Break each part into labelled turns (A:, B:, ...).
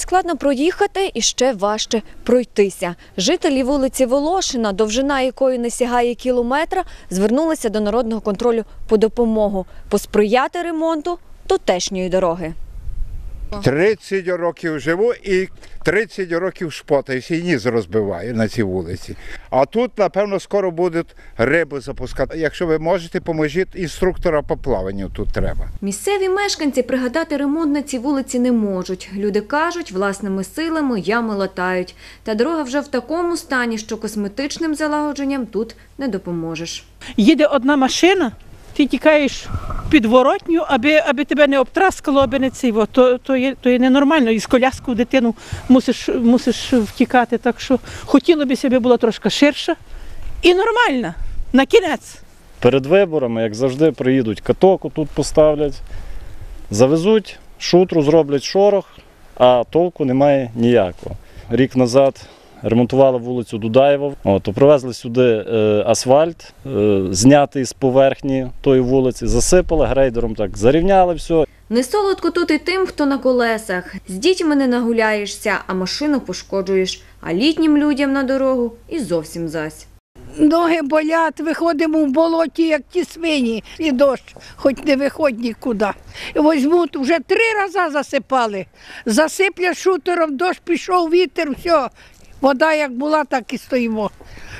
A: складно проїхати і ще важче пройтися. Жителі вулиці Волошина, довжина якої не сягає кілометра, звернулися до народного контролю по допомогу посприяти ремонту тутешньої дороги.
B: 30 років живу і 30 років шпотаюся і ніс розбиваю на цій вулиці. А тут, напевно, скоро будуть риби запускати. Якщо ви можете, поможіть інструктора по плаванню тут треба.
A: Місцеві мешканці пригадати ремонт на цій вулиці не можуть. Люди кажуть, власними силами ями латають. Та дорога вже в такому стані, що косметичним залагодженням тут не допоможеш.
C: їде одна машина, ти тікаєш підворотню, аби, аби тебе не обтраскало, аби не циво. То, то, є, то є ненормально. І з коляскою дитину мусиш, мусиш втікати. Так що хотілося б, аби була трошки ширша і нормальна. На кінець.
D: Перед виборами, як завжди, приїдуть каток тут поставлять, завезуть, шутру, зроблять шорох, а толку немає ніякого. Рік назад ремонтували вулицю Дудаєва, от, то привезли сюди е, асфальт, е, знятий з поверхні тої вулиці, засипали грейдером, так зарівняли все.
A: Не солодко тут і тим, хто на колесах. З дітьми не нагуляєшся, а машину пошкоджуєш. А літнім людям на дорогу і зовсім зась.
E: Ноги болять, виходимо в болоті, як ті свині, і дощ, хоч не виходь нікуди. Возьмуть, вже три рази засипали. Засиплять шутером, дощ пішов, вітер, все. Вода як була, так і стоїмо.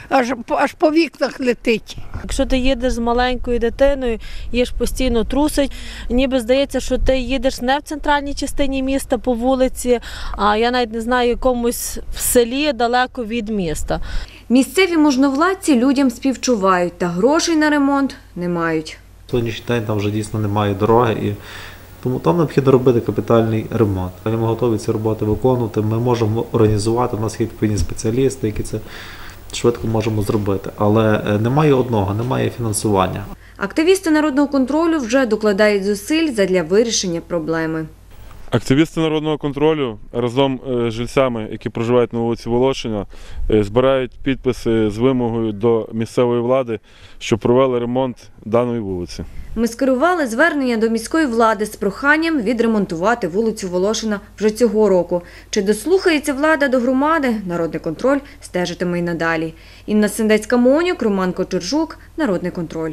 E: Аж, по- аж по вікнах летить.
F: Якщо ти їдеш з маленькою дитиною, їж постійно трусить, ніби здається, що ти їдеш не в центральній частині міста по вулиці, а я навіть не знаю, якомусь в селі далеко від міста.
A: Місцеві можновладці людям співчувають, та грошей на ремонт не мають.
G: сьогоднішній день там вже дійсно немає дороги, і тому там необхідно робити капітальний ремонт. Ми готові ці роботи виконувати. Ми можемо організувати. У нас є відповідні спеціалісти, які це швидко можемо зробити. Але е, немає одного, немає фінансування.
A: Активісти народного контролю вже докладають зусиль задля вирішення проблеми.
H: Активісти народного контролю разом е, з жильцями, які проживають на вулиці Волошина, е, збирають підписи з вимогою до місцевої влади, щоб провели ремонт даної вулиці.
A: Ми скерували звернення до міської влади з проханням відремонтувати вулицю Волошина вже цього року. Чи дослухається влада до громади? Народний контроль стежитиме й надалі. Інна Сендецька Монюк, Роман Кочержук, Народний контроль.